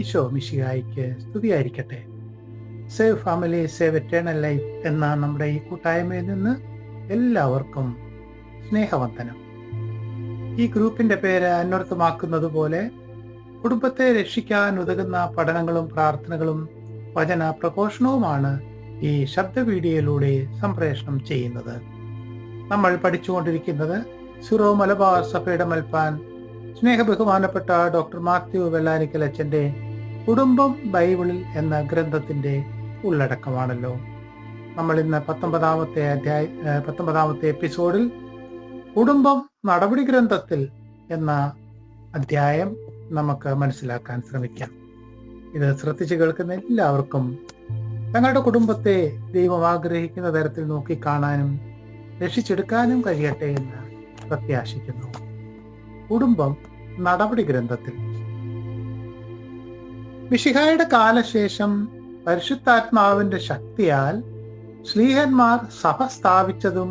ഈശോ മിശിഹായിക്ക് സ്തുതിയായിരിക്കട്ടെ. Save family save eternal life എന്ന നമ്മുടെ ഈ കൂട്ടായ്മയിൽ നിന്ന് എല്ലാവർക്കും സ്നേഹവന്ദനം. ഈ ഗ്രൂപ്പിന്റെ പേര് അന്വർത്ഥമാക്കുന്നത് പോലെ കുടുംബത്തെ രക്ഷിക്കാൻ ഉതകുന്ന പഠനങ്ങളും പ്രാർത്ഥനകളും വചന പ്രഘോഷണവുമാണ് ഈ ശബ്ദ വീഡിയോയിലൂടെ സംപ്രേഷണം ചെയ്യുന്നത്. നമ്മൾ പഠിച്ചുകൊണ്ടിരിക്കുന്നത് സിറോ മലബാർ സഭയുടെ മൽപ്പാൻ സ്നേഹ ബഹുമാനപ്പെട്ട ഡോക്ടർ മാത്യു വെള്ളാനിക്കൽ അച്ഛന്റെ കുടുംബം ബൈബിളിൽ എന്ന ഗ്രന്ഥത്തിന്റെ ഉള്ളടക്കമാണല്ലോ. നമ്മൾ ഇന്ന് പത്തൊമ്പതാമത്തെ അധ്യായ പത്തൊമ്പതാമത്തെ എപ്പിസോഡിൽ കുടുംബം നടപടി ഗ്രന്ഥത്തിൽ എന്ന അധ്യായം നമുക്ക് മനസ്സിലാക്കാൻ ശ്രമിക്കാം. ഇത് ശ്രദ്ധിച്ചു കേൾക്കുന്ന എല്ലാവർക്കും തങ്ങളുടെ കുടുംബത്തെ ദൈവം ആഗ്രഹിക്കുന്ന തരത്തിൽ നോക്കിക്കാണാനും രക്ഷിച്ചെടുക്കാനും കഴിയട്ടെ എന്ന് പ്രത്യാശിക്കുന്നു. കുടുംബം നടപടി ഗ്രന്ഥത്തിൽ മിഷിഹായുടെ കാലശേഷം പരിശുദ്ധാത്മാവിന്റെ ശക്തിയാൽ ശ്രീഹന്മാർ സഭ സ്ഥാപിച്ചതും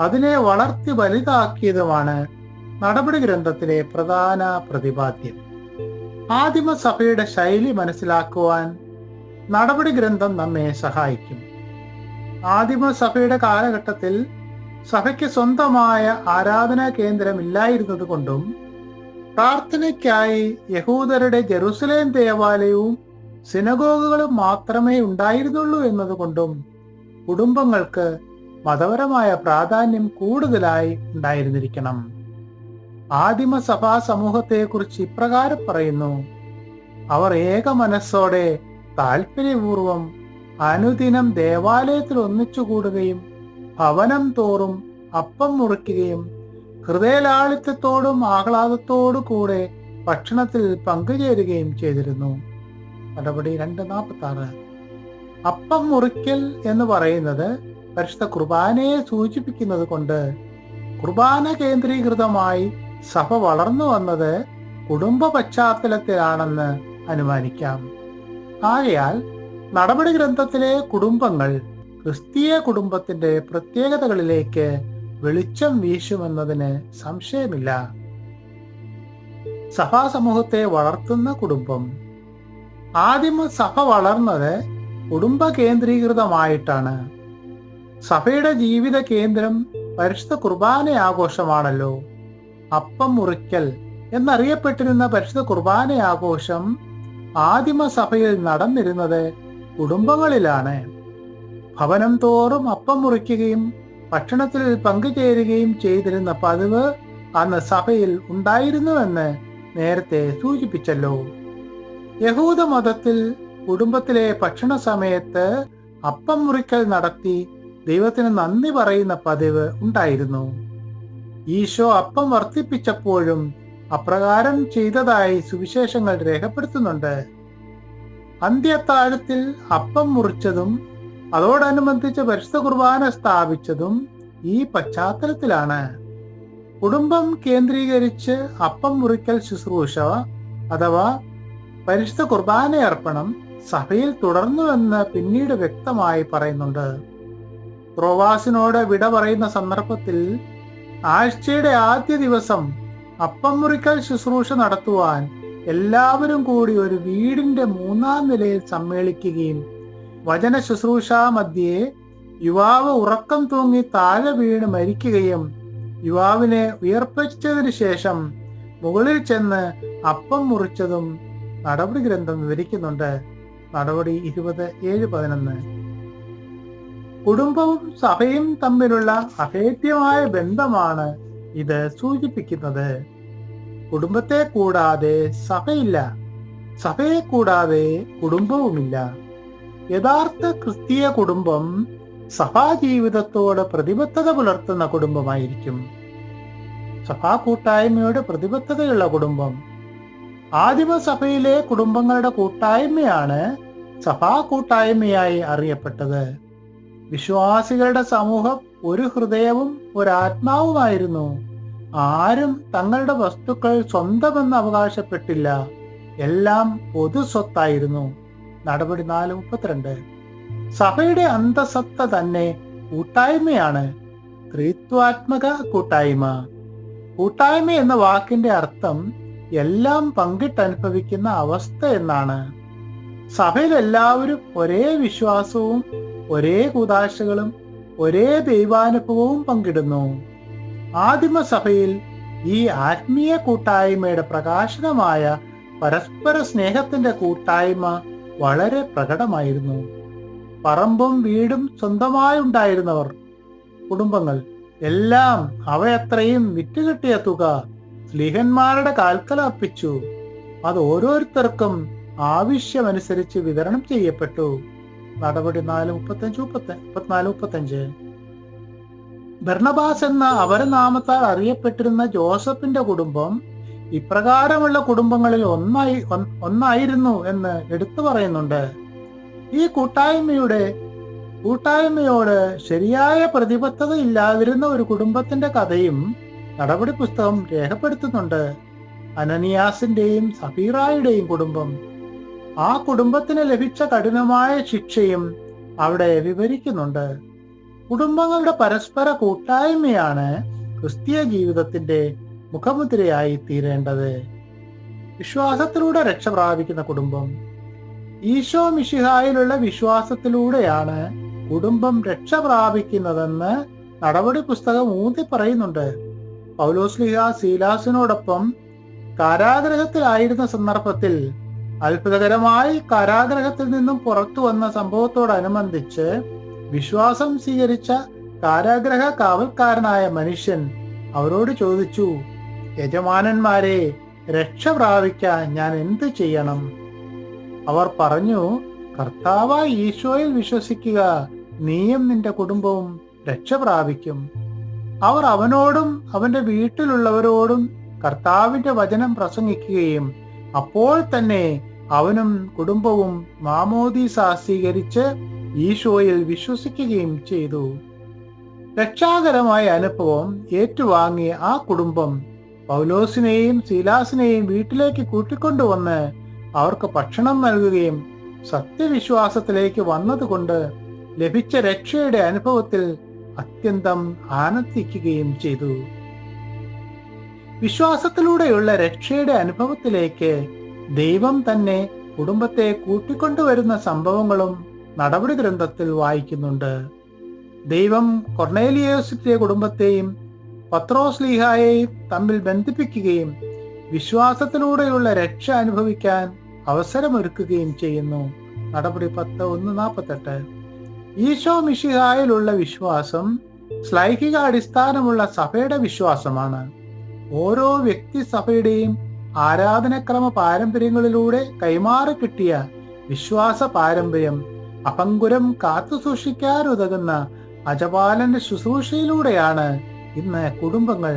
അതിനെ വളർത്തി വലുതാക്കിയതുമാണ് നടപടി ഗ്രന്ഥത്തിലെ പ്രധാന പ്രതിപാദ്യം. ആദിമ സഭയുടെ ശൈലി മനസ്സിലാക്കുവാൻ നടപടി ഗ്രന്ഥം നമ്മെ സഹായിക്കും. ആദിമ സഭയുടെ കാലഘട്ടത്തിൽ സഭയ്ക്ക് സ്വന്തമായ ആരാധനാ കേന്ദ്രമില്ലായിരുന്നത് കൊണ്ടും പ്രാർത്ഥനയ്ക്കായി യഹൂദരുടെ ജെറുസലേം ദേവാലയവും സിനഗോഗുകളും മാത്രമേ ഉണ്ടായിരുന്നുള്ളൂ എന്നതുകൊണ്ടും കുടുംബങ്ങൾക്ക് മതപരമായ പ്രാധാന്യം കൂടുതലായി ഉണ്ടായിരുന്നിരിക്കണം. ആദിമ സഭാ സമൂഹത്തെക്കുറിച്ച് ഇപ്രകാരം പറയുന്നു. അവർ ഏക മനസ്സോടെ താല്പര്യപൂർവം അനുദിനം ദേവാലയത്തിൽ ഒന്നിച്ചുകൂടുകയും ഭവനം തോറും അപ്പം മുറിക്കുകയും ഹൃദയലാളിത്യത്തോടും ആഹ്ലാദത്തോടു കൂടെ ഭക്ഷണത്തിൽ പങ്കുചേരുകയും ചെയ്തിരുന്നു. നടപടി രണ്ട് നാൽപ്പത്തി ആറ് അപ്പം മുറിക്കൽ എന്ന് പറയുന്നത് പരിശുദ്ധ കുർബാനയെ സൂചിപ്പിക്കുന്നത് കൊണ്ട് കുർബാന കേന്ദ്രീകൃതമായി സഭ വളർന്നു വന്നത് കുടുംബ പശ്ചാത്തലത്തിലാണെന്ന് അനുമാനിക്കാം. ആകയാൽ നടപടി ഗ്രന്ഥത്തിലെ കുടുംബങ്ങൾ ക്രിസ്തീയ കുടുംബത്തിന്റെ പ്രത്യേകതകളിലേക്ക് വെളിച്ചം വീശുമെന്നതിന് സംശയമില്ല. സഭാസമൂഹത്തെ വളർത്തുന്ന കുടുംബം. ആദിമ സഭ വളർന്നത് കുടുംബ കേന്ദ്രീകൃതമായിട്ടാണ് സഭയുടെ ജീവിത കേന്ദ്രം പരിശുദ്ധ കുർബാന ആഘോഷമാണല്ലോ. അപ്പം മുറിക്കൽ എന്നറിയപ്പെട്ടിരുന്ന പരിശുദ്ധ കുർബാന ആഘോഷം ആദിമ സഭയിൽ നടന്നിരുന്നത് കുടുംബങ്ങളിലാണ്. ഭവനം തോറും അപ്പം മുറിക്കുകയും ഭക്ഷണത്തിൽ പങ്കുചേരുകയും ചെയ്തിരുന്ന പതിവ് അന്ന് സഭയിൽ ഉണ്ടായിരുന്നുവെന്ന് നേരത്തെ സൂചിപ്പിച്ചല്ലോ. യഹൂദ മതത്തിൽ കുടുംബത്തിലെ ഭക്ഷണ സമയത്ത് അപ്പം മുറിക്കൽ നടത്തി ദൈവത്തിന് നന്ദി പറയുന്ന പതിവ് ഉണ്ടായിരുന്നു. ഈശോ അപ്പം വർദ്ധിപ്പിച്ചപ്പോഴും അപ്രകാരം ചെയ്തതായി സുവിശേഷങ്ങൾ രേഖപ്പെടുത്തുന്നുണ്ട്. അന്ത്യത്താഴത്തിൽ അപ്പം മുറിച്ചതും അതോടനുബന്ധിച്ച് പരിശുദ്ധ കുർബാന സ്ഥാപിച്ചതും ഈ പശ്ചാത്തലത്തിലാണ്. കുടുംബം കേന്ദ്രീകരിച്ച് അപ്പം മുറിക്കൽ ശുശ്രൂഷ അഥവാ പരിശുദ്ധ കുർബാന അർപ്പണം സഭയിൽ തുടർന്നുവെന്ന് പിന്നീട് വ്യക്തമായി പറയുന്നുണ്ട്. പ്രോവാസിനോട് വിട പറയുന്ന സന്ദർഭത്തിൽ ആഴ്ചയുടെ ആദ്യ ദിവസം അപ്പം മുറിക്കൽ ശുശ്രൂഷ നടത്തുവാൻ എല്ലാവരും കൂടി ഒരു വീടിന്റെ മൂന്നാം നിലയിൽ സമ്മേളിക്കുകയും വചന ശുശ്രൂഷാ മധ്യേ യുവാവ് ഉറക്കം തൂങ്ങി താഴെ വീണ് മരിക്കുകയും യുവാവിനെ ഉയർപ്പിച്ചതിനു ശേഷം മുകളിൽ ചെന്ന് അപ്പം മുറിച്ചതും നടപടി ഗ്രന്ഥം വിവരിക്കുന്നുണ്ട്. നടപടി ഇരുപത് ഏഴ് പതിനൊന്ന്. കുടുംബവും സഭയും തമ്മിലുള്ള അഭേദ്യമായ ബന്ധമാണ് ഇത് സൂചിപ്പിക്കുന്നത്. കുടുംബത്തെ കൂടാതെ സഭയില്ല. സഭയെ കൂടാതെ കുടുംബവുമില്ല. യഥാർത്ഥ ക്രിസ്തീയ കുടുംബം സഭാജീവിതത്തോട് പ്രതിബദ്ധത പുലർത്തുന്ന കുടുംബമായിരിക്കും. സഭാ കൂട്ടായ്മയോട് പ്രതിബദ്ധതയുള്ള കുടുംബം. ആദിമസഭയിലെ കുടുംബങ്ങളുടെ കൂട്ടായ്മയാണ് സഭാ കൂട്ടായ്മയായി അറിയപ്പെട്ടത്. വിശ്വാസികളുടെ സമൂഹം ഒരു ഹൃദയവും ഒരാത്മാവുമായിരുന്നു ആരും തങ്ങളുടെ വസ്തുക്കൾ സ്വന്തമെന്ന് അവകാശപ്പെട്ടില്ല. എല്ലാം പൊതു സ്വത്തായിരുന്നു. നടപടി നാല് മുപ്പത്തിരണ്ട്. സഭയുടെ അന്തസത്ത തന്നെ കൂട്ടായ്മയാണ്. ത്രിത്വാത്മക കൂട്ടായ്മ. കൂട്ടായ്മ എന്ന വാക്കിന്റെ അർത്ഥം എല്ലാം പങ്കിട്ടനുഭവിക്കുന്ന അവസ്ഥ എന്നാണ്. സഭയിൽ എല്ലാവരും ഒരേ വിശ്വാസവും ഒരേ കൂതാശകളും ഒരേ ദൈവാനുഭവവും പങ്കിടുന്നു. ആദിമ ആദിമസഭയിൽ ഈ ആത്മീയ കൂട്ടായ്മയുടെ പ്രകാശനമായ പരസ്പര സ്നേഹത്തിന്റെ കൂട്ടായ്മ വളരെ പ്രകടമായിരുന്നു. പറമ്പും വീടും സ്വന്തമായി ഉണ്ടായിരുന്നവർ കുടുംബങ്ങൾ എല്ലാം അവയത്രയും വിറ്റുകിട്ടിയ തുക സ്ലീഹന്മാരുടെ കാൽക്കലർപ്പിച്ചു അത് ഓരോരുത്തർക്കും ആവശ്യമനുസരിച്ച് വിതരണം ചെയ്യപ്പെട്ടു. നടപടി നാല് മുപ്പത്തഞ്ച് മുപ്പത്തി മുപ്പത്തിനാല് മുപ്പത്തഞ്ച്. ബർണബാസ് എന്ന അപരനാമത്താൽ അറിയപ്പെട്ടിരുന്ന ജോസഫിന്റെ കുടുംബം ഇപ്രകാരമുള്ള കുടുംബങ്ങളിൽ ഒന്നായി ഒന്നായിരുന്നു എന്ന് എടുത്തു പറയുന്നുണ്ട്. ഈ കൂട്ടായ്മയുടെ കൂട്ടായ്മയോട് ശരിയായ പ്രതിബദ്ധത ഇല്ലാതിരുന്ന ഒരു കുടുംബത്തിന്റെ കഥയും നടപടി പുസ്തകം രേഖപ്പെടുത്തുന്നുണ്ട്. അനനിയാസിന്റെയും സഫീറായുടെയും കുടുംബം. ആ കുടുംബത്തിന് ലഭിച്ച കഠിനമായ ശിക്ഷയും അവിടെ വിവരിക്കുന്നുണ്ട്. കുടുംബങ്ങളുടെ പരസ്പര കൂട്ടായ്മയാണ് ക്രിസ്തീയ ജീവിതത്തിന്റെ മുഖമുദ്രയായി തീരേണ്ടത്. വിശ്വാസത്തിലൂടെ രക്ഷ പ്രാപിക്കുന്ന കുടുംബം. ഈശോ മിഷിഹായിലുള്ള വിശ്വാസത്തിലൂടെയാണ് കുടുംബം രക്ഷ പ്രാപിക്കുന്നതെന്ന് നടപടി പുസ്തകം ഊന്നി പറയുന്നുണ്ട്. പൗലോസ്ലിഹ സീലാസിനോടൊപ്പം കാരാഗ്രഹത്തിലായിരുന്ന സന്ദർഭത്തിൽ അത്ഭുതകരമായി കാരാഗ്രഹത്തിൽ നിന്നും പുറത്തു വന്ന സംഭവത്തോടനുബന്ധിച്ച് വിശ്വാസം സ്വീകരിച്ച കാരാഗ്രഹ കാവൽക്കാരനായ മനുഷ്യൻ അവരോട് ചോദിച്ചു യജമാനന്മാരെ രക്ഷ പ്രാപിക്കാൻ ഞാൻ എന്ത് ചെയ്യണം? അവർ പറഞ്ഞു കർത്താവ ഈശോയിൽ വിശ്വസിക്കുക. നീയും നിന്റെ കുടുംബവും രക്ഷ പ്രാപിക്കും. അവർ അവനോടും അവന്റെ വീട്ടിലുള്ളവരോടും കർത്താവിന്റെ വചനം പ്രസംഗിക്കുകയും അപ്പോൾ തന്നെ അവനും കുടുംബവും മാമോദീസ സ്വീകരിച്ച് ഈശോയിൽ വിശ്വസിക്കുകയും ചെയ്തു. രക്ഷാകരമായ അനുഭവം ഏറ്റുവാങ്ങിയ ആ കുടുംബം പൗലോസിനെയും ശീലാസിനെയും വീട്ടിലേക്ക് കൂട്ടിക്കൊണ്ടുവന്ന് അവർക്ക് ഭക്ഷണം നൽകുകയും സത്യവിശ്വാസത്തിലേക്ക് വന്നതുകൊണ്ട് ലഭിച്ച രക്ഷയുടെ അനുഭവത്തിൽ അത്യന്തം ആനന്ദിക്കുകയും ചെയ്തു. വിശ്വാസത്തിലൂടെയുള്ള രക്ഷയുടെ അനുഭവത്തിലേക്ക് ദൈവം തന്നെ കുടുംബത്തെ കൂട്ടിക്കൊണ്ടുവരുന്ന സംഭവങ്ങളും നടപടി ഗ്രന്ഥത്തിൽ വായിക്കുന്നുണ്ട്. ദൈവം കൊർണേലിയോസിന്റെ കുടുംബത്തെയും പത്രോസ് ലീഹായെയും തമ്മിൽ ബന്ധിപ്പിക്കുകയും വിശ്വാസത്തിലൂടെയുള്ള രക്ഷ അനുഭവിക്കാൻ അവസരമൊരുക്കുകയും ചെയ്യുന്നു. നടപടി പത്ത് ഒന്ന് നാൽപ്പത്തെട്ട്. ഈശോ മിഷിഹായിലുള്ള വിശ്വാസം ശ്ലൈഹിക അടിസ്ഥാനമുള്ള സഭയുടെ വിശ്വാസമാണ്. ഓരോ വ്യക്തി സഭയുടെയും ആരാധനക്രമ പാരമ്പര്യങ്ങളിലൂടെ കൈമാറി കിട്ടിയ വിശ്വാസ പാരമ്പര്യം അപങ്കുരം കാത്തു സൂക്ഷിക്കാനുതകുന്ന അജപാലന്റെ ശുശ്രൂഷയിലൂടെയാണ് ഇന്ന് കുടുംബങ്ങൾ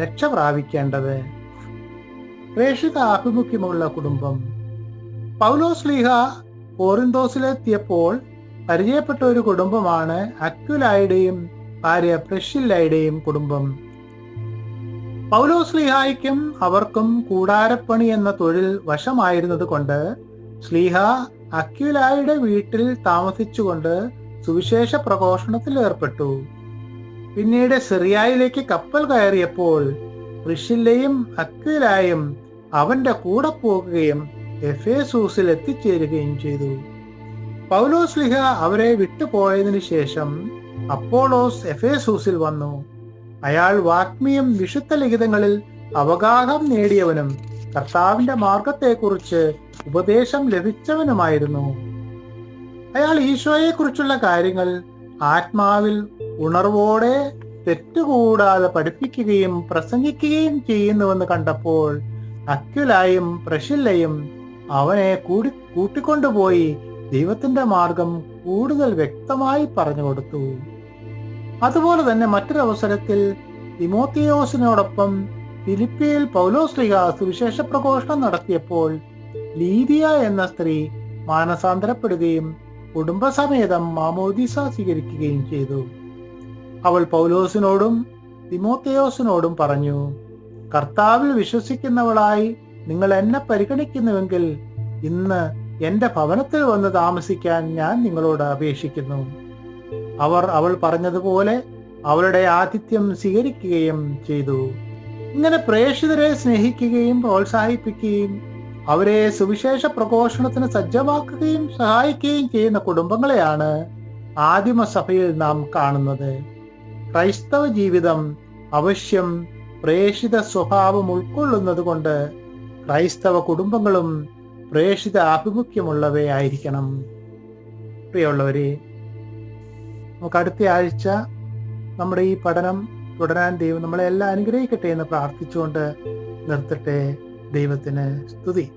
രക്ഷ പ്രാപിക്കേണ്ടത് പ്രേക്ഷിത ആഭിമുഖ്യമുള്ള കുടുംബം. പൗലോസ് ലീഹ കോറിന്തോസിലെത്തിയപ്പോൾ പരിചയപ്പെട്ട ഒരു കുടുംബമാണ് അക്യുലായുടെയും ഭാര്യ പ്രഷില്ലയുടെയും കുടുംബം. പൗലോസ് ലീഹായ്ക്കും അവർക്കും കൂടാരപ്പണി എന്ന തൊഴിൽ വശമായിരുന്നത് കൊണ്ട് സ്ലീഹ അക്യുലായുടെ വീട്ടിൽ താമസിച്ചുകൊണ്ട് സുവിശേഷ പ്രഘോഷണത്തിൽ ഏർപ്പെട്ടു. പിന്നീട് സിറിയായിലേക്ക് കപ്പൽ കയറിയപ്പോൾ പ്രിഷില്ലയും അക്വിലായും അവന്റെ കൂടെ പോകുകയും എഫേസൂസിൽ എത്തിച്ചേരുകയും ചെയ്തു. പൗലോസ് ലിഹ അവരെ വിട്ടുപോയതിനു ശേഷം അപ്പോളോസ് എഫേസൂസിൽ വന്നു. അയാൾ വാഗ്മിയും വിശുദ്ധ ലിഖിതങ്ങളിൽ അവഗാഹം നേടിയവനും കർത്താവിന്റെ മാർഗത്തെക്കുറിച്ച് ഉപദേശം ലഭിച്ചവനുമായിരുന്നു. അയാൾ ഈശോയെക്കുറിച്ചുള്ള കാര്യങ്ങൾ ആത്മാവിൽ ഉണർവോടെ തെറ്റുകൂടാതെ പഠിപ്പിക്കുകയും പ്രസംഗിക്കുകയും ചെയ്യുന്നുവെന്ന് കണ്ടപ്പോൾ അക്യുലായും പ്രഷില്ലയും അവനെ കൂടി കൂട്ടിക്കൊണ്ടുപോയി ദൈവത്തിന്റെ മാർഗം കൂടുതൽ വ്യക്തമായി പറഞ്ഞു കൊടുത്തു. അതുപോലെ തന്നെ മറ്റൊരവസരത്തിൽ തിമോത്തിയോസിനോടൊപ്പം ഫിലിപ്പിയിൽ പൗലോസ്ലിക സുവിശേഷ പ്രഘോഷണം നടത്തിയപ്പോൾ ലീദിയ എന്ന സ്ത്രീ മാനസാന്തരപ്പെടുകയും കുടുംബസമേതം മാമോദിസ സ്വീകരിക്കുകയും ചെയ്തു. അവൾ പൗലോസിനോടും തിമോത്തയോസിനോടും പറഞ്ഞു കർത്താവിൽ വിശ്വസിക്കുന്നവളായി നിങ്ങൾ എന്നെ പരിഗണിക്കുന്നുവെങ്കിൽ ഇന്ന് എന്റെ ഭവനത്തിൽ വന്ന് താമസിക്കാൻ ഞാൻ നിങ്ങളോട് അപേക്ഷിക്കുന്നു. അവർ അവൾ പറഞ്ഞതുപോലെ അവളുടെ ആതിഥ്യം സ്വീകരിക്കുകയും ചെയ്തു. ഇങ്ങനെ പ്രേക്ഷിതരെ സ്നേഹിക്കുകയും പ്രോത്സാഹിപ്പിക്കുകയും അവരെ സുവിശേഷ പ്രഘോഷണത്തിന് സജ്ജമാക്കുകയും സഹായിക്കുകയും ചെയ്യുന്ന കുടുംബങ്ങളെയാണ് ആദിമസഭയിൽ നാം കാണുന്നത്. ക്രൈസ്തവ ജീവിതം അവശ്യം പ്രേഷിത സ്വഭാവം ഉൾക്കൊള്ളുന്നത് കൊണ്ട് ക്രൈസ്തവ കുടുംബങ്ങളും പ്രേഷിത ആഭിമുഖ്യമുള്ളവയായിരിക്കണം. പ്രിയമുള്ളവരെ നമുക്ക് അടുത്ത ആഴ്ച നമ്മുടെ ഈ പഠനം തുടരാൻ ദൈവം നമ്മളെ എല്ലാം അനുഗ്രഹിക്കട്ടെ എന്ന് പ്രാർത്ഥിച്ചുകൊണ്ട് നിർത്തട്ടെ. ദൈവത്തിന് സ്തുതി.